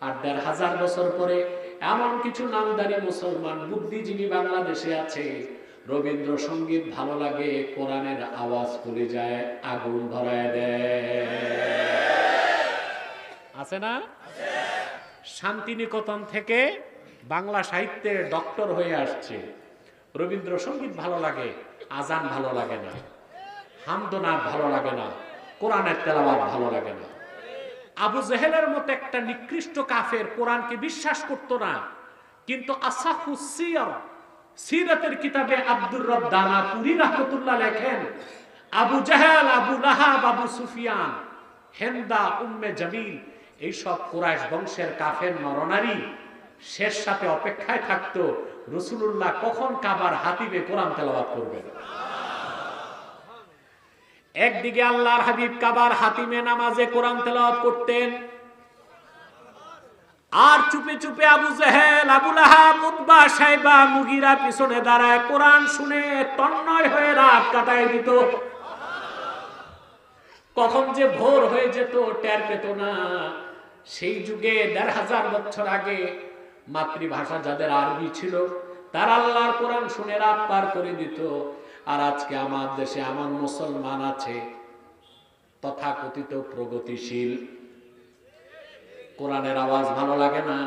আর দেড় হাজার বছর পরে এমন কিছু নামদারি মুসলমান বুদ্ধিজীবী বাংলাদেশে আছে, রবীন্দ্রসঙ্গীত ভালো লাগে, কোরআনের আওয়াজ করে যায়, আগুন ধরায় দেয়। আছে না? শান্তিনিকেতন থেকে বাংলা সাহিত্যে ডক্টর হয়ে আসছে। রবীন্দ্রসঙ্গীত ভালো লাগে, আজান ভালো লাগে না। হামদনাথ ভালো লাগে না। কোরআনের তেলাবাদ ভালো লাগে না। আবু জেহেলের মতো একটা নিকৃষ্ট কাফের কোরআনকে বিশ্বাস করতো না। কিন্তু আসাফু সিয়র, সিরাতের কিতাবে আব্দুর রব দানাপুরি রাহমাতুল্লাহ লেখেন, আবু জাহাল, আবু লাহাব, আবু সুফিয়ান হেন্দা উম্মে জামিল, এইসব কুরাইশ বংশের কাফের নরনারী শেষ সাথে অপেক্ষায় থাকতো, রসুলুল্লাহ কখন কাবার হাতিবে কোরআন তেলাওয়াত করবেন একদিকে আল্লাহর হাবিব কাবার হাতিমে নামাজে কোরআন তেলাওয়াত করতেন, আর চুপে চুপে Abu Jahl, Abu Lahab, Utba, Shaiba, Mughira পিছনে দাঁড়ায় কোরআন শুনে তন্ময় হয়ে রাত কাটায় দিত। কখন যে ভোর হয়ে যেত, টের পেত না। সেই যুগে দেড় হাজার বছর আগে মাতৃভাষা যাদের আরবি ছিল, তার আল্লাহর কোরআন শুনে রাত পার করে দিত। আর আজকে আমার দেশে এমন মুসলমান আছে তথাকথিত প্রগতিশীল। কোরআনের আওয়াজ ভালো লাগে না?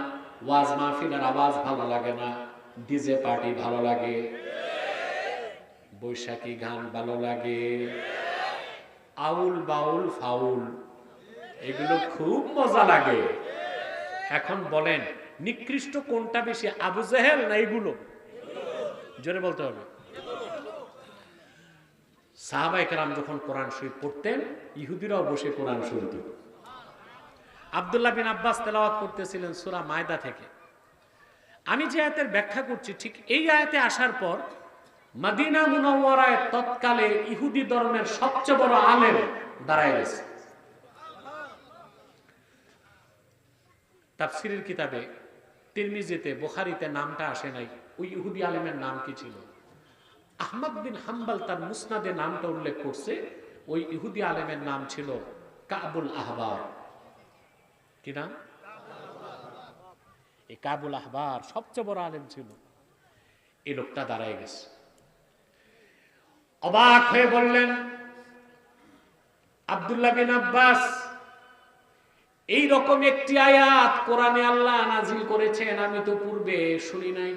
ওয়াজ মাহফিলের আওয়াজ ভালো লাগে না? ডিজে পার্টি ভালো লাগে? বৈশাখী গান ভালো লাগে? আউল বাউল ফাউল, এগুলো খুব মজা লাগে। এখন বলেন, নিকৃষ্ট কোনটা বেশি, আবু জেহেল না এগুলো? জোরে বলতে হবে। সাহাবাই কালাম যখন কোরআন শরীফ পড়তেন, ইহুদিরাও বসে কোরআন শুনত। আবদুল্লাহ বিন আব্বাস তেলাওয়াত করতেছিলেন সুরা মায়দা থেকে। আমি যে আয়াতের ব্যাখ্যা করছি, ঠিক এই আয়াতে আসার পর মাদিনা মুনাওয়ারায় তৎকালে ইহুদি ধর্মের সবচেয়ে বড় আলেম দাঁড়ায় গেছে। তাফসিরের কিতাবে তিরমিজিতে, বোখারিতে নামটা আসে নাই। ওই ইহুদি আলেমের নাম কি ছিল? আহমদ বিন হাম্বাল তার মুসনাদে নামটা উল্লেখ করছে, ওই ইহুদি আলেমের নাম ছিল কাবুল আহবার। কি নাম? এই কাবুল আহবার সবচেয়ে বড় আলেম ছিল। এই লোকটা দাঁড়ায় গেছে। অবাক হয়ে বললেন, আব্দুল্লাহ বিন আব্বাস এই রকম একটি আয়াত কোরআনে আল্লাহ নাজিল করেছেন, আমি তো পূর্বে শুনি নাই।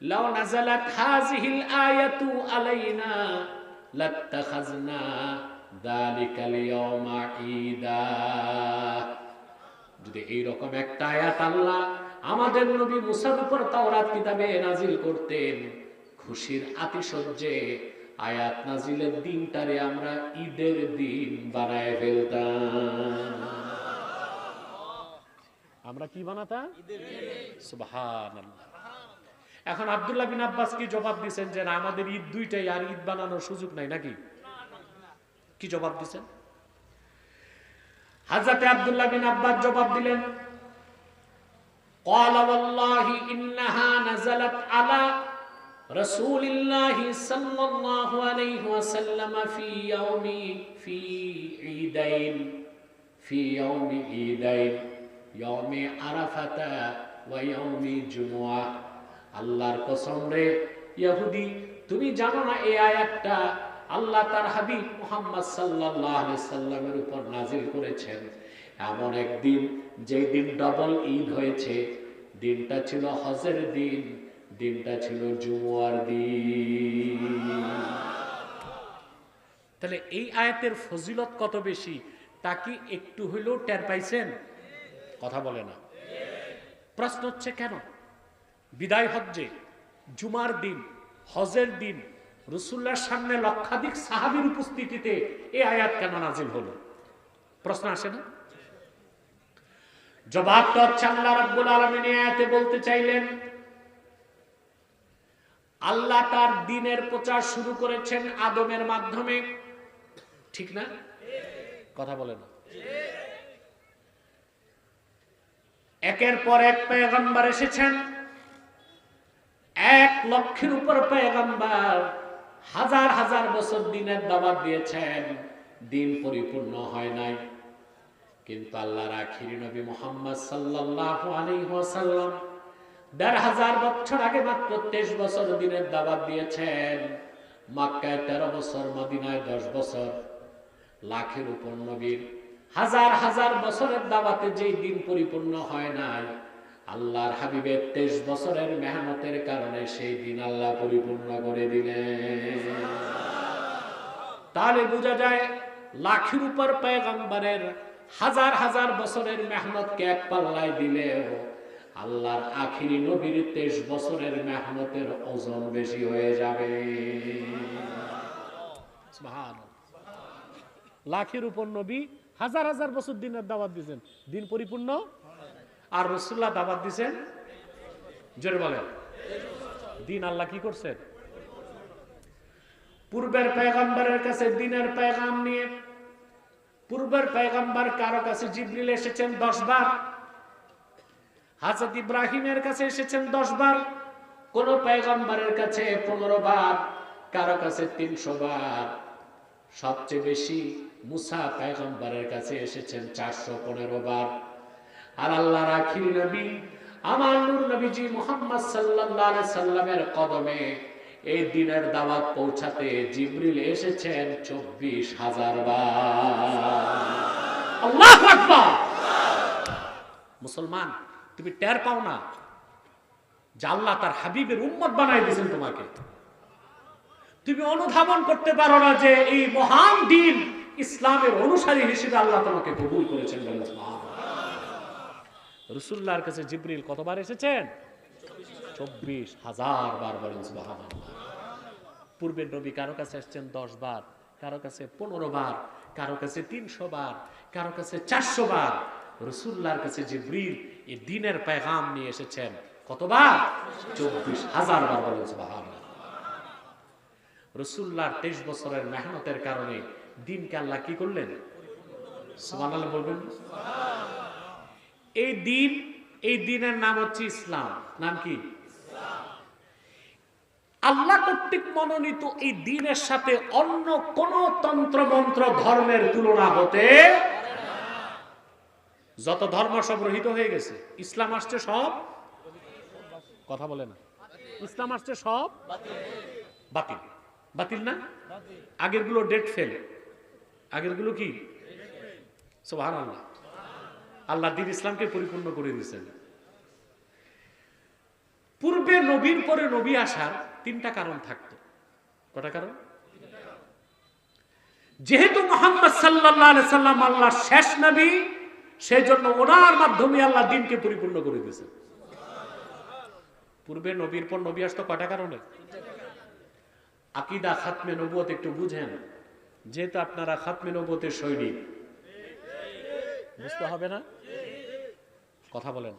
লাউ নাজালাত হাযিহিল আয়াতু আলাইনা লাত্তাখাযনা যালিকাল ইয়াওমা ঈদা। যদি এই রকম একটা আয়াত আল্লাহ আমাদের নবী মুসার উপর তাওরাত কিতাবে নাজিল করতেন খুশির আতিশয্যে আয়াত নাজিলের দিনটারে আমরা ঈদের দিন বানায় ফেলতাম। আমরা কি বানাতাম? সুবহানাল্লাহ। এখন আব্দুল্লাহ বিন আব্বাস কি জবাব দিছেন যে না আমাদের ঈদ দুইটাই আর ঈদ বানানোর সুযোগ নাই নাকি কি জবাব দিছেন হাজরতে আব্দুল্লাহ বিন আব্বাস জবাব দিলেন قال والله إنها نزلت على رسول الله صلى الله عليه وسلم في يوم في عيدين في يوم عيدين يوم عرفة ويوم جمعة আল্লাহর কসম রে। ইহুদি তুমি জানো না এই আয়াতটা? আল্লাহ তার হাবিব মুহাম্মদ আলাইহি সাল্লামের উপর নাজিল করেছেন। এমন একদিন, যেই দিন ডবল ঈদ হয়েছে, দিনটা ছিল হজের দিন, দিনটা ছিল জুমুয়ার দিন। তাহলে এই আয়াতের ফজিলত কত বেশি? তা কি একটু হইলেও টের পাইছেন? কথা বলে না। প্রশ্ন হচ্ছে কেন? বিদায় হজ্জে, জুমার দিন, হজের দিন রসুল্লার সামনে লক্ষাধিক সাহাবির উপস্থিতিতে এই আয়াত কেন নাজিল হলো? প্রশ্ন আসে না? জবাবটা হচ্ছে আল্লাহ রাব্বুল আলামিন আয়াতে বলতে চাইলেন, আল্লাহ তার দিনের প্রচার শুরু করেছেন আদমের মাধ্যমে। ঠিক না? কথা বলে না। একের পর এক পেগম্বর এসেছেন। এক লক্ষের উপর পেগম্বর হাজার হাজার বছর দিনের দাবাত দিয়েছেন। দিন পরিপূর্ণ হয় নাই। কিন্তু আল্লাহর আখিরি নবী মোহাম্মদ সাল্লাল্লাহু দেড় হাজার বছর আগে মাত্র তেইশ বছর দিনের দাওয়াত দিয়েছেন। মক্কায় তেরো বছর, মদিনায় দশ বছর। লাখের উপর নবীর হাজার হাজার বছরের দাবাতে যেই দিন পরিপূর্ণ হয় নাই আল্লাহর হাবিবের তেইশ বছরের মেহনতের কারণে সেই দিন আল্লাহ পরিপূর্ণ করে দিলেন। তাহলে বোঝা যায়, লাখের উপর পেগম্বরের হাজার হাজার বছরের মেহনতকে এক পাল্লায় দিলেও আল্লাহর আখিরি নবীর তেইশ বছরের মেহনতের ওজন বেশি হয়ে যাবে। লাখের উপর নবী হাজার হাজার বছর দিনের দাওয়াত দিয়েছেন। দিন পরিপূর্ণ আর রসুল্লাহ দাওয়াত দিয়েছেন জোরে বলেন। দিন আল্লাহ কি করছেন পূর্বের পেগম্বরের কাছে দিনের পেগাম নিয়ে, পূর্বের পেগম্বর কারও কাছে জিবরিল এসেছেন দশ বার, হাজরত ইব্রাহিমের কাছে এসেছেন দশ বার, কোন পেগম্বরের কাছে পনেরো বার, কারও কাছে তিনশো বার। সবচেয়ে বেশি মুসা পেগম্বরের কাছে এসেছেন চারশো পনেরো বার। আর আল্লাহ রাখি নবী, আমার নূর নবীজি মোহাম্মদ সাল্লাল্লাহু সাল্লামের কদমে এই দিনের দাওয়াত পৌঁছাতে জিবরিল এসেছেন চব্বিশ হাজার মুসলমান, তুমি টের পাও না যে আল্লাহ তার হাবিবের উম্মত বানাই দিয়েছেন তোমাকে। তুমি অনুধাবন করতে পারো না যে এই মহান দিন ইসলামের অনুসারী হিসেবে আল্লাহ তোমাকে কবুল করেছেন বলে রসুল্লাহর কাছে জিব্রিল কতবার এসেছেন? চব্বিশ হাজার বার বলেন। পূর্বের নবী কারও কাছে এসেছেন দশ বার, কারও কাছে পনেরো বার, কারও কাছে তিনশো বার, কারও কাছে চারশো বার। রসুল্লাহর কাছে জিব্রিল এই দিনের পেগাম নিয়ে এসেছেন কতবার? চব্বিশ হাজার বার বলেন, সুবহানাল্লাহ। রসুল্লাহর তেইশ বছরের মেহনতের কারণে দিনকে আল্লাহ কি করলেন? সুবহানাল্লাহ বলবেন। এই দিন, এই দিনের নাম হচ্ছে ইসলাম। নাম কি? আল্লাহ কর্তৃক মনোনীত এই দিনের সাথে অন্য কোন তন্ত্রমন্ত্র ধর্মের তুলনা হতে যত ধর্ম সব রহিত হয়ে গেছে, ইসলাম আসছে সব? কথা বলে না। ইসলাম আসছে সব? বাতিল। বাতিল না? আগেরগুলো ডেট ফেল। আগেরগুলো কি? সোহান আল্লাহ আল্লাহ দিন ইসলামকে পরিপূর্ণ করে দিয়েছেন। পূর্বে নবীর পরে নবী আসার তিনটা কারণ থাকতো। কটা কারণ? যেহেতু মোহাম্মদ সাল্লাম আল্লাহ শেষ নবী সেই জন্য ওনার মাধ্যমে আল্লাহ দিনকে পরিপূর্ণ করে দিয়েছেন। পূর্বে নবীর পর নবী আসতো কটা কারণে? আকিদা খাতমে নবুয়ত একটু বুঝেন। যেহেতু আপনারা খাতমে নবুয়তের সৈনিক। বুঝতে হবে না? কথা বলেন।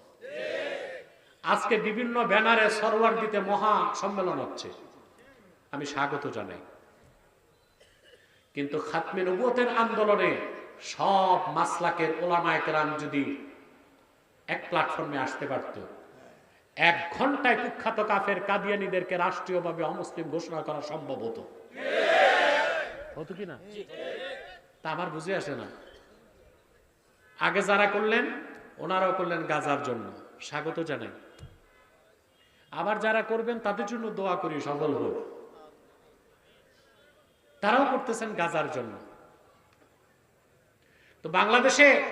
আজকে বিভিন্ন ব্যানারে সরওয়ার দিতে মহা সম্মেলন হচ্ছে। আমি স্বাগত জানাই। কিন্তু খাতমে নবুয়তের আন্দোলনে সব মাসলাকের ওলামায়কেরাম যদি এক প্ল্যাটফর্মে আসতে পারত, এক ঘন্টায় কুখ্যাত কাফের কাদিয়ানিদেরকে রাষ্ট্রীয়ভাবে অমুসলিম ঘোষণা করা সম্ভব হতো। হতো কি না? তা আমার বুঝে আসে না। আগে যারা করলেন ওনারাও করলেন গাজার জন্য। স্বাগত জানাই। আবার যারা করবেন, তাদের জন্য দোয়া করি, সফল হোক। তারাও করতেছেন গাজার জন্য। তো বাংলাদেশে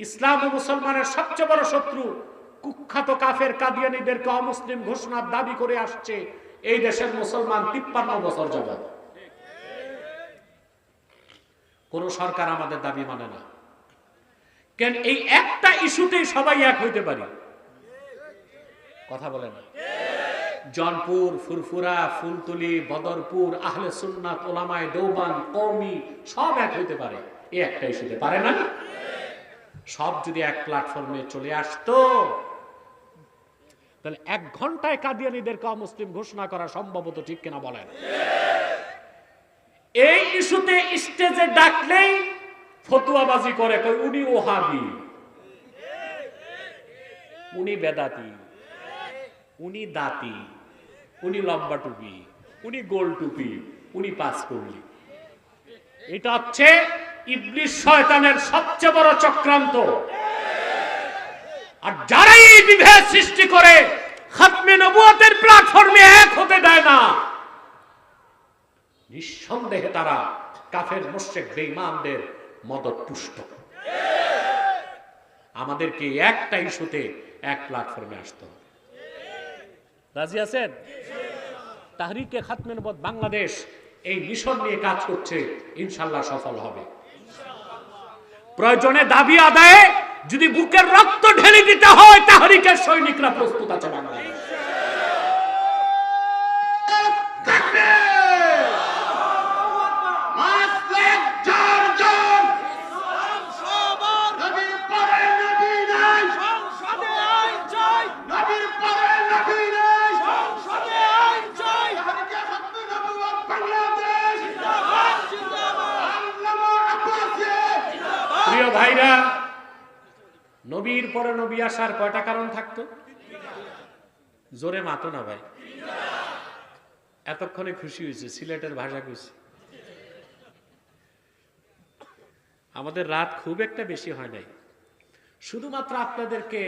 ইসলাম ও মুসলমানের সবচেয়ে বড় শত্রু কুখ্যাত কাফের কাদিয়ানিদেরকে অমুসলিম ঘোষণার দাবি করে আসছে এই দেশের মুসলমান তিপ্পান্ন বছর যাবত কোন সরকার আমাদের দাবি মানে না। কেন এই একটা ইস্যুতেই সবাই এক হইতে পারি? কথা বলে না জনপুর, ফুরফুরা, ফুলতুলি, বদরপুর, আহলে সুন্নাত, ওলামায় দৌবান কৌমি সব এক হইতে পারে। এই একটা ইস্যুতে পারে না? সব যদি এক প্ল্যাটফর্মে চলে আসতো, তাহলে এক ঘন্টায় কাদিয়ানিদেরকে অমুসলিম ঘোষণা করা সম্ভবত ঠিক কিনা বলেন? এই ইস্যুতে স্টেজে ডাকলেই ফতুয়াবাজি করে কই উনি ওহাবি। উনি বেদাতি। উনি দাতি। উনি লম্বা টুপি। উনি গোল টুপি। উনি পাস করলি। এটা হচ্ছে ইবলিশ শয়তানের সবচেয়ে বড় চক্রান্ত। আর যারাই এই বিভেদ সৃষ্টি করে, খাতমে নবুয়তের প্ল্যাটফর্মে এক হতে দেয় না। নিঃসন্দেহে তারা কাফের মোশেক বেঈমানদের মদত পুষ্ট আমাদেরকে একটা ইস্যুতে এক প্ল্যাটফর্মে আসতে হবে। রাজি আছেন? তাহরিকে খাতমে নবত বাংলাদেশ এই মিশন নিয়ে কাজ করছে ইনশাল্লাহ সফল হবে। প্রয়োজনে দাবি আদায়ে যদি বুকের রক্ত ঢেলে দিতে হয়, তাহরিকের সৈনিকরা প্রস্তুত আছে বাংলাদেশ। ভাইরা, নবীর পরে নবী আসার কয়টা কারণ থাকতো? জোরে মাতো না ভাই। এতক্ষণে খুশি হয়েছে, সিলেটের ভাষা খুশি। আমাদের রাত খুব একটা বেশি হয় নাই। শুধুমাত্র আপনাদেরকে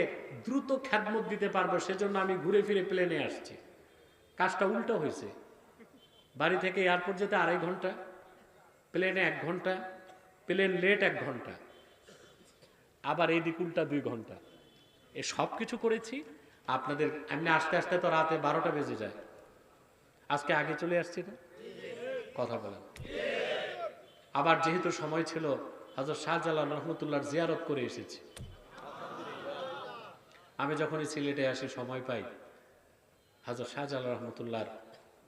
দ্রুত খ্যাতমত দিতে পারব, সেজন্য আমি ঘুরে ফিরে প্লেনে আসছি। কাজটা উল্টো হয়েছে। বাড়ি থেকে এয়ারপোর্ট যেতে আড়াই ঘণ্টা প্লেনে এক ঘণ্টা প্লেন লেট এক ঘণ্টা। আবার এই দিক উল্টা দুই ঘণ্টা। এ সব কিছু করেছি, আপনাদের এমনি আস্তে আস্তে তো রাতে বারোটা বেজে যায়। আজকে আগে চলে আসছি না? কথা বলেন। আবার যেহেতু সময় ছিল হজরত শাহজালাল রহমতুল্লাহর জিয়ারত করে এসেছি। আমি যখনই সিলেটে আসি, সময় পাই হজরত শাহজালাল রহমতুল্লাহর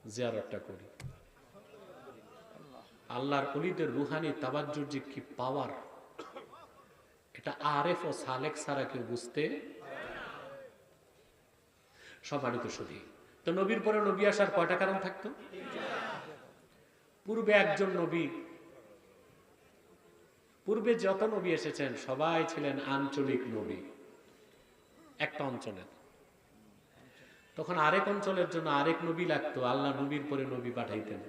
জিয়ারতটা করি। আল্লাহর অলিদের রুহানি, তাবাজ্জুর যে কি পাওয়ার এটা আরেফ ও সালেক ছাড়া কেউ বুঝতে সম্মানিত শুধু তো নবীর পরে নবী আসার কয়টা কারণ থাকতো? পূর্বে একজন নবী, পূর্বে যত নবী এসেছেন, সবাই ছিলেন আঞ্চলিক নবী, একটা অঞ্চলের। তখন আরেক অঞ্চলের জন্য আরেক নবী লাগতো, আল্লাহ নবীর পরে নবী পাঠাইতেন।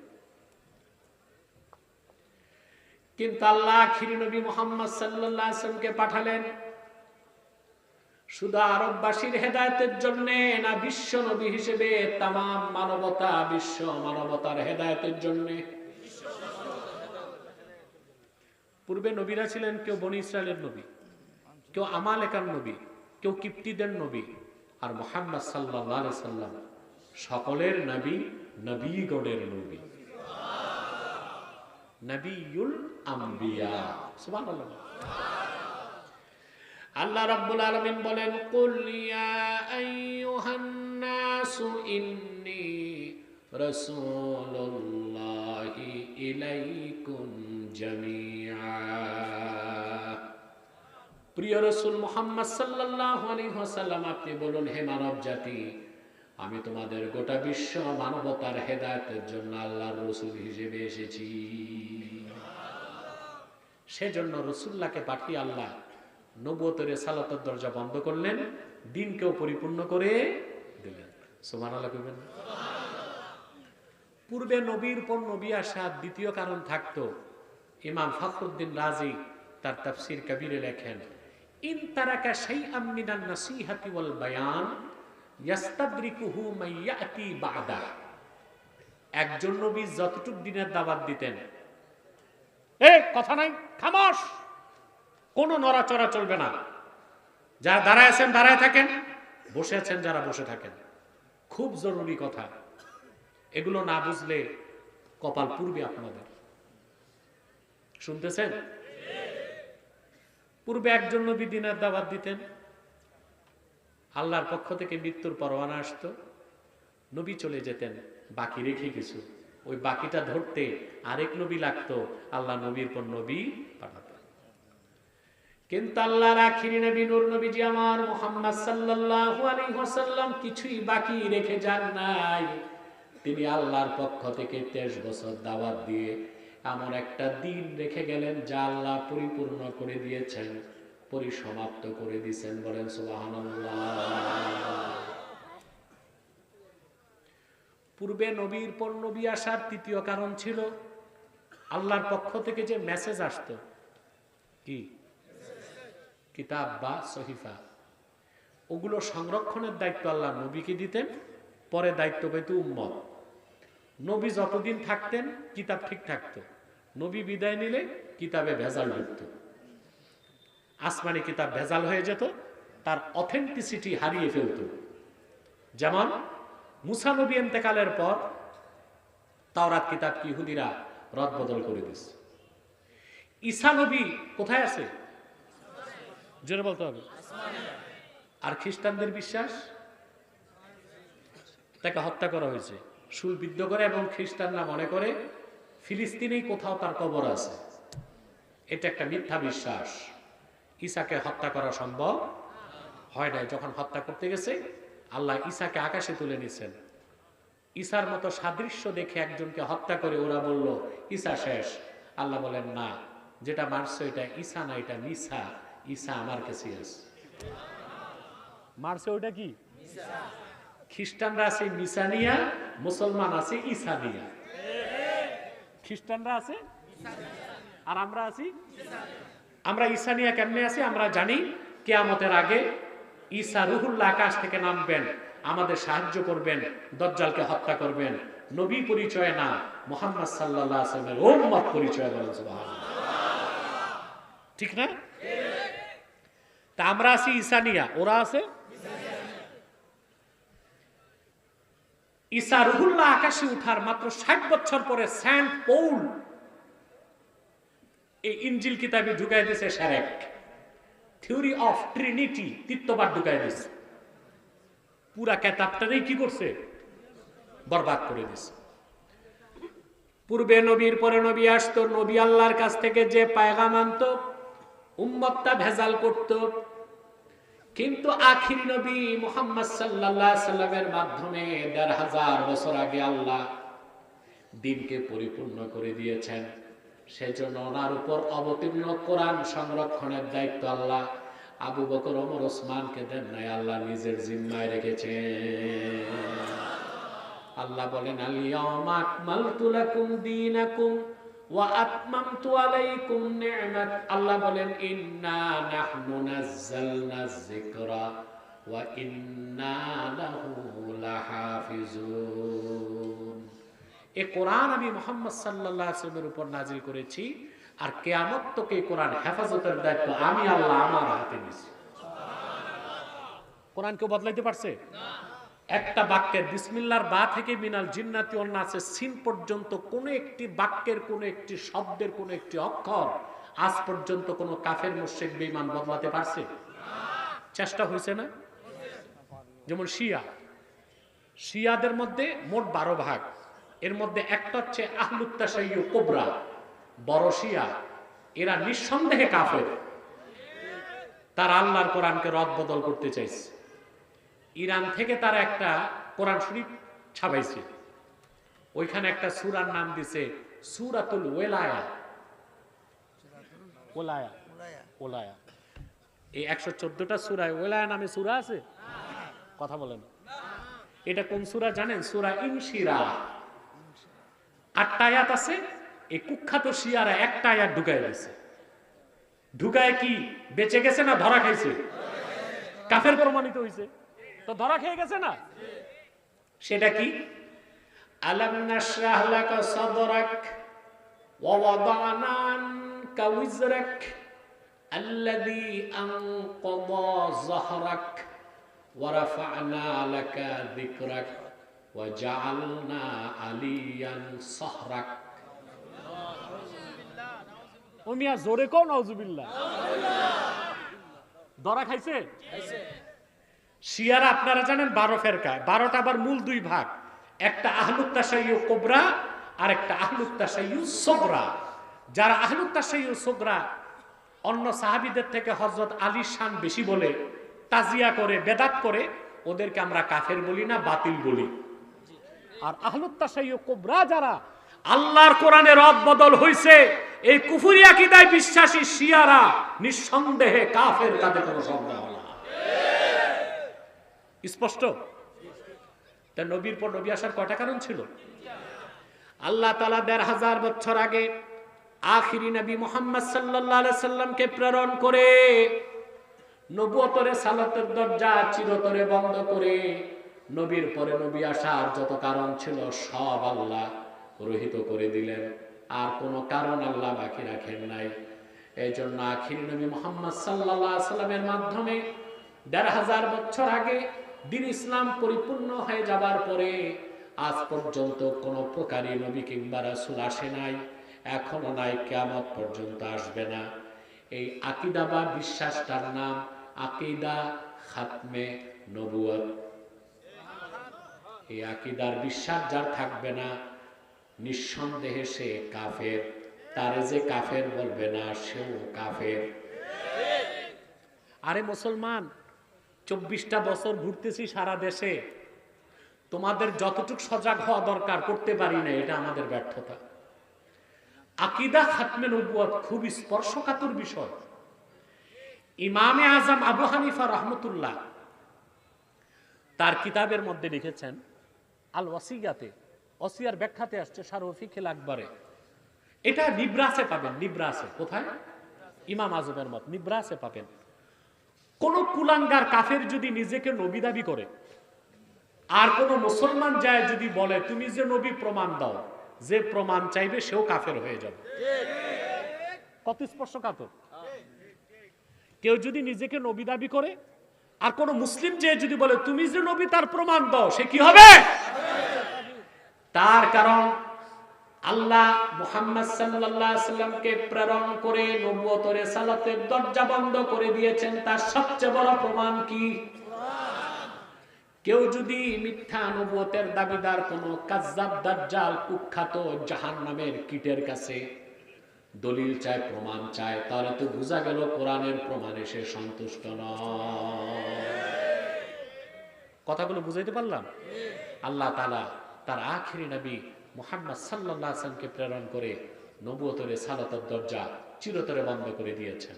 কিন্তু আল্লাহ খিরি নবী মোহাম্মদ সাল্লাল্লাহু আলাইহি ওয়াসাল্লামকে পাঠালেন, শুধু আরববাসীর হেদায়েতের জন্য না, বিশ্ব নবী হিসেবে তাম মানবতা, বিশ্ব মানবতার হেদায়েতের জন্য। পূর্বে নবীরা ছিলেন কেউ বনি ইসরায়েলের নবী, কেউ আমালেকার নবী, কেউ কিপ্তিদের নবী, আর মোহাম্মদ আলাইহি সাল্লাম সকলের নবী, নবীগণের নবী। আম্বিয়া। সুবহানাল্লাহ। আল্লাহ রাব্বুল আলামিন বলেন, কুল ইয়া আইয়ুহান রাসূলুল্লাহি ইলাইকুম প্রিয় রাসূল মুহাম্মদ সাল্লাল্লাহু আলাইহি ওয়াসাল্লাম, আপনি বলুন, হে মানব জাতি, আমি তোমাদের গোটা বিশ্ব মানবতার হেদায়েতের জন্য আল্লাহর রসুল হিসেবে এসেছি। সেজন্য রসুল্লাহকে পাঠিয়ে আল্লাহ নবুয়তের সালাতের দরজা বন্ধ করলেন, দিনকেও পরিপূর্ণ করে দিলেন। সোমান আল্লাহ কইবেন পূর্বে নবীর পর নবী আসার দ্বিতীয় কারণ থাকতো, ইমাম ফখরুদ্দিন রাজি তার তাফসির কবিরে লেখেন, ইন তারাকা শাইআম মিনান নাসিহাতি ওয়াল বায়ান, ইয়াস্তাদরিকুহু মাইয়াতি বাদা একজন নবী যতটুক দিনের দাওয়াত দিতেন কথা নাই, খামোশ। কোনো নড়াচড়া চলবে না। যারা দাঁড়ায় আছেন, দাঁড়ায় থাকেন, বসে আছেন যারা বসে থাকেন। খুব জরুরি কথা। এগুলো না বুঝলে কপাল পূর্বে আপনাদের। শুনতেছেন? পূর্বে একজন নবী দিনের দাওয়াত দিতেন। আল্লাহর পক্ষ থেকে মৃত্যুর পরোয়ানা আসতো। নবী চলে যেতেন, বাকি রেখে কিছু ওই বাকিটা ধরতে আরেক নবী লাগতো, আল্লাহ নবীর পর নবী পাঠাতেন। কিন্তু আল্লাহর আখিরি নবী, নূর নবীজি আমার মুহাম্মদ সাল্লাল্লাহু আলাইহি ওয়াসাল্লাম কিছুই বাকি রেখে যান নাই। তিনি আল্লাহর পক্ষ থেকে তেইশ বছর দাওয়াত দিয়ে এমন একটা দিন রেখে গেলেন যা আল্লাহ পরিপূর্ণ করে দিয়েছেন, পরিসমাপ্ত করে দিয়েছেন বলেন সুবহানাল্লাহ। পূর্বে নবীর পর নবী আসার তৃতীয় কারণ ছিল আল্লাহর পক্ষ থেকে যে মেসেজ আসতো। কি? কিতাব বা সহিফা। ওগুলো সংরক্ষণের দায়িত্ব আল্লাহ নবীকে দিতেন, পরে দায়িত্ব পেত উম্মত। নবী যতদিন থাকতেন, কিতাব ঠিক থাকতো। নবী বিদায় নিলে কিতাবে ভেজাল ঢুকত। আসমানি কিতাব ভেজাল হয়ে যেত, তার অথেন্টিসিটি হারিয়ে ফেলত। যেমন মুসা নবী এন্তেকালের পর তাওরাত কিতাব কি ইহুদিরা রদবদল করে দিচ্ছে ঈসা নবী কোথায় আছে? জোরে বলতে হবে। আর খ্রিস্টানদের বিশ্বাস? তাকে হত্যা করা হয়েছে। সুলবিদ্ধ করে এবং খ্রিস্টানরা মনে করে ফিলিস্তিনেই কোথাও তার কবর আছে। এটা একটা মিথ্যা বিশ্বাস। ঈসাকে হত্যা করা সম্ভব হয় নাই। যখন হত্যা করতে গেছে আল্লাহ ঈসাকে আকাশে তুলে নিছেন। ঈসার মতো সাদৃশ্য দেখে একজনকে হত্যা করে ওরা বলল ঈসা শেষ। আল্লাহ বলেন, না, যেটা মারছে এটা ঈসা না, এটা মিসা ঈসা আমার কাছে আছে। মারছে ওটা কি? খ্রিস্টানরা আছে মিসানিয়া মুসলমান আছে ইসানিয়া খ্রিস্টানরা আছে আর আমরা আছি আমরা ইসানিয়া কেমনে আছি? আমরা জানি কেয়ামতের আগে ঈসা রুহুল্লাহ আকাশ থেকে নামবেন, আমাদের সাহায্য করবেন, দজ্জালকে হত্যা করবেন। নবী পরিচয় না, মোহাম্মদ সাল্লাহ আসলামের ওম্মত পরিচয় সুবহানাল্লাহ। ঠিক না? তা আমরা আছি ইসানিয়া ওরা আছে? ঈসা রুহুল্লাহ আকাশে উঠার মাত্র ষাট বছর পরে সেন্ট পৌল এই ইঞ্জিল কিতাবে ঢুকাই দিয়েছে সারেক। থিওরি অফ ট্রিনিটি তিত্ববাদ ঢুকাই দিয়েছে পুরা কেতাবটারই কি করছে? বরবাদ করে দিছে। পূর্বে নবীর পরে নবী আসতো, নবী আল্লাহর কাছ থেকে যে পায়গাম আনতো, উম্মতটা ভেজাল করত। কিন্তু আখির নবী মোহাম্মদ আলাইহি সাল্লামের মাধ্যমে দেড় হাজার বছর আগে আল্লাহ দিনকে পরিপূর্ণ করে দিয়েছেন। সেজন্য ওনার উপর অবতীর্ণ কোরআন সংরক্ষণের দায়িত্ব আল্লাহ। আবু বকর, ওমর, ওসমানকে দেন নাই, আল্লাহ নিজের জিম্মায় রেখেছেন। আল্লাহ বলেন ওয়া আল্লাহ বলেন, ইন্না ইন্না লাহু এ কোরআন আমি মোহাম্মদ সাল্লাল্লাহু আলাইহি ওয়াসাল্লামের উপর নাজিল করেছি, আর কিয়ামত তোকে কোরআন হেফাজতের দায়িত্ব আমি আল্লাহ আমার হাতে নিয়েছি। কোরআন কেউ বদলাইতে পারছে? একটা বাক্যের বিসমিল্লার বা থেকে মিনাল জিন্নাতি অন্য আছে সিন পর্যন্ত কোনো একটি বাক্যের, কোনো একটি শব্দের, কোনো একটি অক্ষর আজ পর্যন্ত কোনো কাফের মুশেক বেঈমান বদলাতে পারছে? চেষ্টা হয়েছে না? যেমন শিয়া। শিয়াদের মধ্যে মোট বারো ভাগ। এর মধ্যে একটা হচ্ছে আহলুত্তাশাইয় কোবরা বড় শিয়া। এরা নিঃসন্দেহে কাফের। তার আল্লাহর কোরআনকে রদ বদল করতে চাইছে। ইরান থেকে তারা একটা কোরআন শরীফ ছাপাইছে। ওইখানে একটা সুরার নাম দিছে সুরাতুল ওয়েলায়া। ওলায়া। ওলায়া। এই একশো চোদ্দটা সুরায় ওলায়া নামে সুরা আছে? কথা বলেন। এটা কোন সুরা জানেন? সুরা ইনশিরা আটটা আয়াত আছে, এই কুখ্যাত শিয়ারা একটা আয়াত ঢুকায় গেছে ঢুকায় কি? বেঁচে গেছে না ধরা খেয়েছে কাফের প্রমাণিত হয়েছে তো ধরা খেয়ে গেছে না? সেটা কি? আলমাক নাশরাহ লাকা সাদরাক লাকা যিকরাক। وجعلنا عليا صهرك ও মিয়া জোরে কও নাউজুবিল্লাহ ধরা খাইছে শিয়ারা আপনারা জানেন বারো ফেরকা বারোটা আবার মূল দুই ভাগ একটা আহলুত্তাশাইয়ু কোবরা আর একটা আহলুত্তাশাইয়ু সোগরা যারা আহলুত্তাশাইয়ু সোগরা অন্য সাহাবিদের থেকে হজরত আলীর শান বেশি বলে তাজিয়া করে বেদাত করে ওদেরকে আমরা কাফের বলি না বাতিল বলি আর আহলুত্তাশাইয়ু কোবরা যারা আল্লাহর কোরআনে রদ বদল হইছে, এই কুফুরি আকিদায় বিশ্বাসী শিয়ারা নিঃসন্দেহে কাফের, তাদের কোনো সন্দেহ স্পষ্ট? তা নবীর পর নবী আসার কটা কারণ ছিল? আল্লাহ তালা দেড় হাজার বছর আগে আখিরি নবী মোহাম্মদ আলাইহি সাল্লামকে প্রেরণ করে নবুয়তরে সালাতের দরজা চিরতরে বন্ধ করে নবীর পরে নবী আসার যত কারণ ছিল, সব আল্লাহ রহিত করে দিলেন। আর কোনো কারণ আল্লাহ বাকি রাখেন নাই। এই জন্য আখির নবী মোহাম্মদ সাল্লাহ সাল্লামের মাধ্যমে দেড় হাজার বছর আগে দিন ইসলাম পরিপূর্ণ হয়ে যাবার পরে আজ পর্যন্ত কোনো প্রকারই নবী কিংবা রাসুল আসে নাই, এখনও নাই, কেয়ামত পর্যন্ত আসবে না। এই আকিদা বা বিশ্বাসটার নাম আকিদা খাতমে নবুয়ত এই আকিদার বিশ্বাস যার থাকবে না, নিঃসন্দেহে সে কাফের। তারে যে কাফের বলবে না, সেও কাফের। আরে মুসলমান, চব্বিশটা বছর ঘুরতেছি সারা দেশে। তোমাদের যতটুকু সজাগ হওয়া দরকার, করতে পারি না, এটা আমাদের ব্যর্থতা। আকিদা খাতমে নবুয়ত খুব স্পর্শকাতর বিষয়। ইমামে আজম আবু হানিফা রহমতুল্লাহ তার কিতাবের মধ্যে লিখেছেন আল ওয়াসিয়াতে ওসিয়ার ব্যাখ্যাতে আসছে সারফি খেল আকবরে। এটা নিব্রাসে পাবেন নিব্রাসে। কোথায়? ইমাম আজমের মত নিব্রাসে পাবেন। কোন কুলাঙ্গার কাফের যদি নিজেকে নবী দাবি করে আর কোন মুসলমান যায় যদি বলে তুমি যে নবী প্রমাণ দাও যে প্রমাণ চাইবে সেও কাফের হয়ে যাবে। কত স্পর্শকাতর। কেউ যদি নিজেকে নবী দাবি করে আর কোন মুসলিম যে যদি বলে তুমি যে নবী তার প্রমাণ দাও সে কি হবে? তার কারণ আল্লাহ মুহাম্মদ সাল্লাল্লাহু সাল্লামকে প্রেরণ করে নবুয়তের সালাতের দরজা বন্ধ করে দিয়েছেন। তার সবচেয়ে বড় প্রমাণ কি? কেউ যদি মিথ্যা নবুয়তের দাবিদার কোন কাজ্জাব দাজ্জাল কুখ্যাত জাহান্নামের কীটের কাছে দলিল চায়, প্রমাণ চায়, তাহলে তো বোঝা গেল কোরআনের প্রমাণে সে সন্তুষ্ট নয়। কথাগুলো বুঝাইতে পারলাম? আল্লাহ তালা তার আখিরি নবী মোহাম্মদ সাল্লাহ প্রেরণ করে নবুয়তরে সালাতের দরজা চিরতরে বন্ধ করে দিয়েছেন।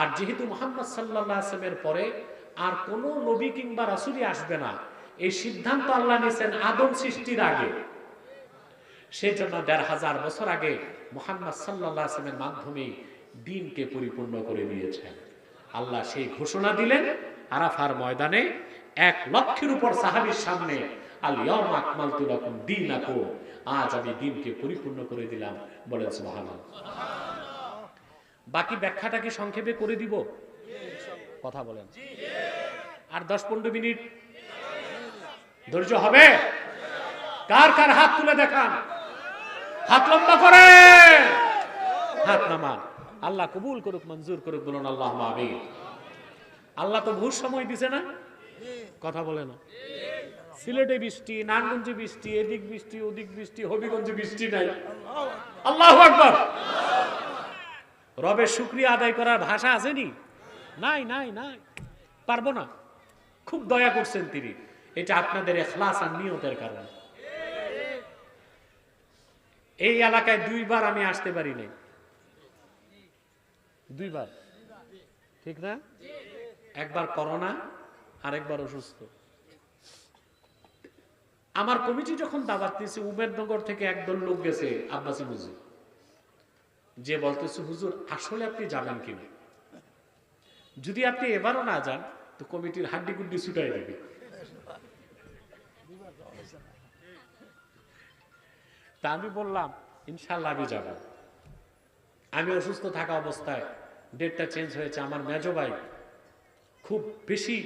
আর যেহেতু মোহাম্মদ সাল্লাহ আসলামের পরে আর কোনো নবী কিংবা রাসুলই আসবে না, এই সিদ্ধান্ত আল্লাহ নিয়েছেন আদম সৃষ্টির আগে। সেই জন্য দেড় হাজার বছর আগে মোহাম্মদ সাল্লাহ আসলামের মাধ্যমে দিনকে পরিপূর্ণ করে দিয়েছেন। আল্লাহ সেই ঘোষণা দিলেন, আরাফার ময়দানে এক লক্ষের উপর সাহাবির সামনে আলিয়ম আকমাল তুলাকুম দিন আকুম আজ আমি দিনকে পরিপূর্ণ করে দিলাম। বলেন সুবহানাল্লাহ। বাকি ব্যাখ্যাটা কি সংক্ষেপে করে দিব? কথা বলেন। আর দশ পনেরো মিনিট? ধৈর্য হবে? কার কার হাত তুলে দেখান? হাত লম্বা করে হাত নামান। আল্লাহ কবুল করুক, মঞ্জুর করুক, বলুন আল্লাহ আমি আল্লাহ তো ভুল সময় দিছে না? কথা বলে না। সিলেটে বৃষ্টি নারায়ণগঞ্জে বৃষ্টি এদিক বৃষ্টি ওদিক বৃষ্টি হবিগঞ্জে বৃষ্টি নাই। আল্লাহ আকবর। রবের শুক্রিয়া আদায় করার ভাষা আসেনি নাই নাই নাই। পারব না। খুব দয়া করছেন তিনি। এটা আপনাদের এখলাস আর নিয়তের কারণে। এই এলাকায় দুইবার আমি আসতে পারি নাই। দুইবার। ঠিক না? একবার করোনা আরেকবার অসুস্থ। আমার কমিটি যখন দাবাত দিয়েছে উমেরনগর থেকে একদল লোক গেছে আব্বাসি বুঝি যে বলতেছে, হুজুর, আসলে আপনি যাবেন কিনা যদি আপনি এবারও না যান, তো কমিটির হাড্ডি গুড্ডি ছুটাই দেবে। তা আমি বললাম ইনশাল্লাহ আমি যাব। আমি অসুস্থ থাকা অবস্থায় ডেটটা চেঞ্জ হয়েছে, আমার মেজো ভাই খুব বেশি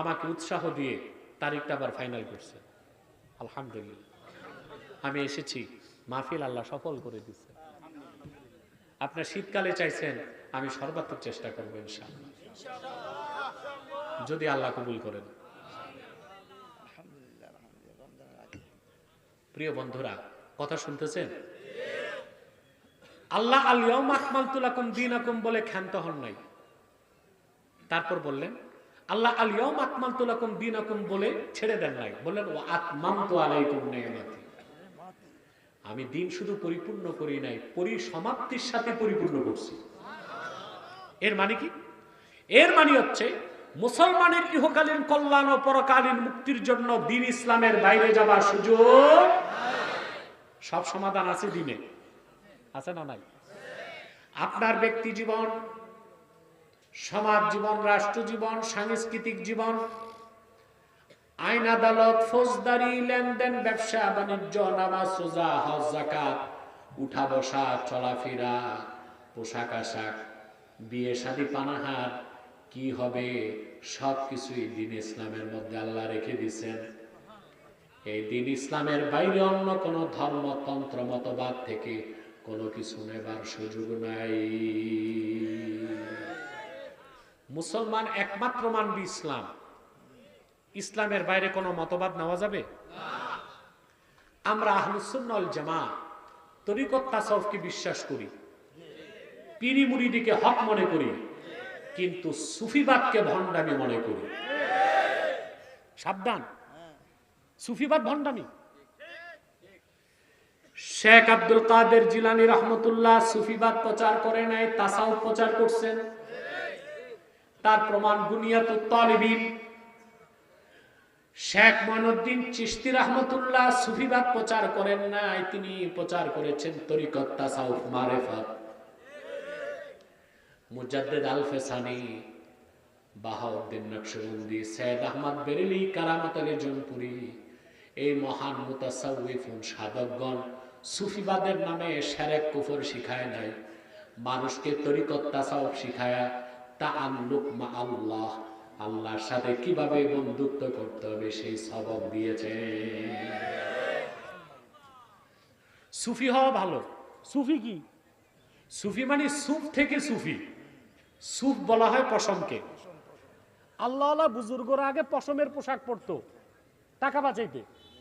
আমাকে উৎসাহ দিয়ে তারিখটা আবার ফাইনাল করছে। আলহামদুলিল্লাহ। আমি এসেছি, মাহফিল আল্লাহ সফল করে দিচ্ছে আপনার শীতকালে চাইছেন, আমি সর্বাত্মক চেষ্টা করব ইনশাআল্লাহ। যদি আল্লাহ কবুল করেন। প্রিয় বন্ধুরা, কথা শুনতেছেন? আল্লাহ আলিয়ম আকমাল তুলাকুম দিন আকুম বলে ক্ষান্ত হন নাই। তারপর বললেন আল্লাহ আলিয়ম আকমাল তুলাকুম দিন বলে ছেড়ে দেন নাই। বললেন, ও আত্মাম তো নেয়ামাতি। আমি দিন শুধু পরিপূর্ণ করি নাই, পরিসমাপ্তির সাথে পরিপূর্ণ করছি। এর মানে কি? এর মানে হচ্ছে, মুসলমানের ইহকালীন কল্যাণ ও পরকালীন মুক্তির জন্য দিন ইসলামের বাইরে যাবার সুযোগ সব সমাধান আছে দিনে। আছে না নাই? আপনার ব্যক্তি জীবন সমাজ জীবন, রাষ্ট্র জীবন, সাংস্কৃতিক জীবন, আইন আদালত, ফৌজদারি, লেনদেন, ব্যবসা, বাণিজ্য, নামাজ, সোজা, হজ জাকাত উঠা বসা, চলাফেরা, পোশাক আশাক, বিয়ে, শাদী, পানাহার, কি হবে? সব কিছুই দিন ইসলামের মধ্যে আল্লাহ রেখে দিছেন এই দিন ইসলামের বাইরে অন্য কোনো ধর্মতন্ত্র, মতবাদ থেকে কোনো কিছু নেবার সুযোগ নাই। মুসলমান একমাত্র মানবি ইসলাম। ইসলামের বাইরে কোনো মতবাদ নেওয়া যাবে? আমরা আহলুসুন্নল জামা তরিকত তাসাউফকে বিশ্বাস করি। পিরি মুরিদিকে হক মনে করি। কিন্তু সুফিবাদকে ভণ্ডামি মনে করি। সাবধান। সুফিবাদ ভণ্ডামি। শেখ আব্দুল কাদের জিলানি রহমতুল্লাহ সুফিবাদ প্রচার করে নাই, তাসাউফ প্রচার করছেন। তার প্রমাণ বুনিয়াত তালিবিন। শেখ মঈনুদ্দিন চিশতি রহমতুল্লাহ সুফিবাদ প্রচার করেন নাই, তিনি প্রচার করেছেন তরিকত তাসাউফ মারেফাত। মুজাদ্দেদ আল ফেসানি বাহাউদ্দিন নকশবন্দি, সৈয়দ আহমদ বেরেলি, কারামত আলী জনপুরি, এই মহান মুতাসাউফুন সাধকগণ সুফিবাদের নামে সেরেক কুফর শিখায় নাই, মানুষকে তরিকত তাসাউফ শিখায়া তা আল্লুক মা আল্লাহ আল্লাহর সাথে কীভাবে বন্ধুত্ব করতে হবে সেই সবক দিয়েছে। সুফি হওয়া ভালো। সুফি কি? সুফি মানে সুফ থেকে সুফি। সুফ বলা হয় পশমকে। আল্লাহ আল্লাহ বুজুর্গরা আগে পশমের পোশাক পরতো টাকা বাঁচাইতে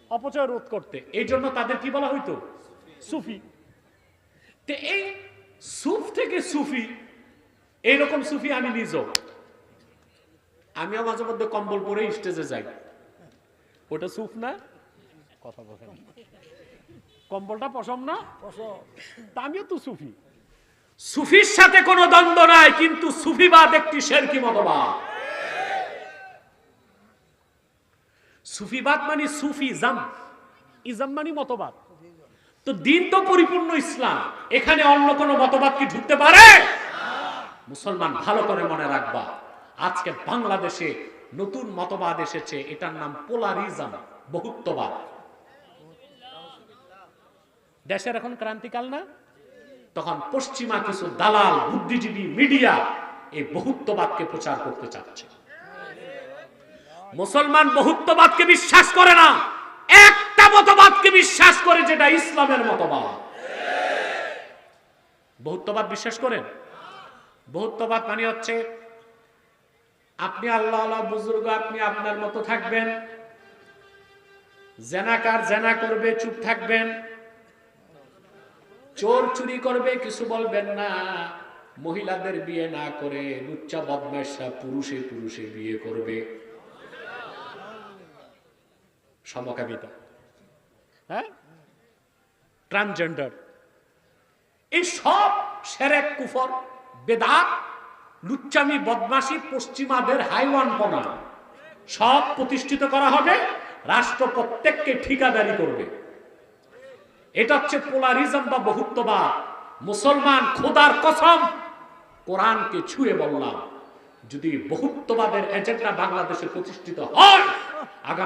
অপচয় রোধ করতে। এই জন্য তাদের কি বলা হইতো? সুফি। তে এই সুফ থেকে সুফি এইরকম সুফি আমি নিজেও। আমিও মাঝে মধ্যে কম্বল পরে স্টেজে যাই। ওটা সুফ না? কথা বলেন কম্বলটা পশম না? আমিও তো সুফি। সুফির সাথে কোনো দ্বন্দ্ব নাই কিন্তু সুফিবাদ একটি শেরকি মতবাদ। সুফিবাদ মানে সুফিজম। ইজাম মানে মতবাদ। তো দিন তো পরিপূর্ণ ইসলাম। এখানে অন্য কোনো মতবাদ কি ঢুকতে পারে? মুসলমান ভালো করে মনে রাখবা। আজকে বাংলাদেশে নতুন মতবাদ এসেছে, এটার নাম পোলারিজম, বহুত্ববাদ। দেশের এখন ক্রান্তিকাল না? তখন পশ্চিমা কিছু দালাল, বুদ্ধিজীবী, মিডিয়া এই বহুত্ববাদকে প্রচার করতে চাচ্ছে। মুসলমান বহুত্ববাদকে বিশ্বাস করে না, একটা মতবাদকে বিশ্বাস করে যেটা ইসলামের মতবাদ। বহুত্ববাদ বিশ্বাস করেন? বহুত্ববাদ মানে হচ্ছে। আপনি আল্লাহ আল্লাহ বুজুর্গ, আপনি আপনার মতো থাকবেন। জেনাকার জেনা করবে, চুপ থাকবেন। চোর চুরি করবে, কিছু বলবেন না। মহিলাদের বিয়ে না করে লুচ্চা বদমাইশরা পুরুষে পুরুষে বিয়ে করবে। সমকামিতা। হ্যাঁ? ট্রান্সজেন্ডার। এই সব সেরেক কুফর। বেদাত, লুচ্চামি বদমাসি পশ্চিমাদের হাইওয়ান হাইওয়ানপনা সব প্রতিষ্ঠিত করা হবে, রাষ্ট্র প্রত্যেককে ঠিকাদারি করবে। এটা হচ্ছে পোলারিজম বা বহুত্ববাদ। মুসলমান খোদার কসম, কোরআনকে ছুঁয়ে বললাম, যদি বহুত্ববাদের এজেন্ডা বাংলাদেশে প্রতিষ্ঠিত হয়, আগামী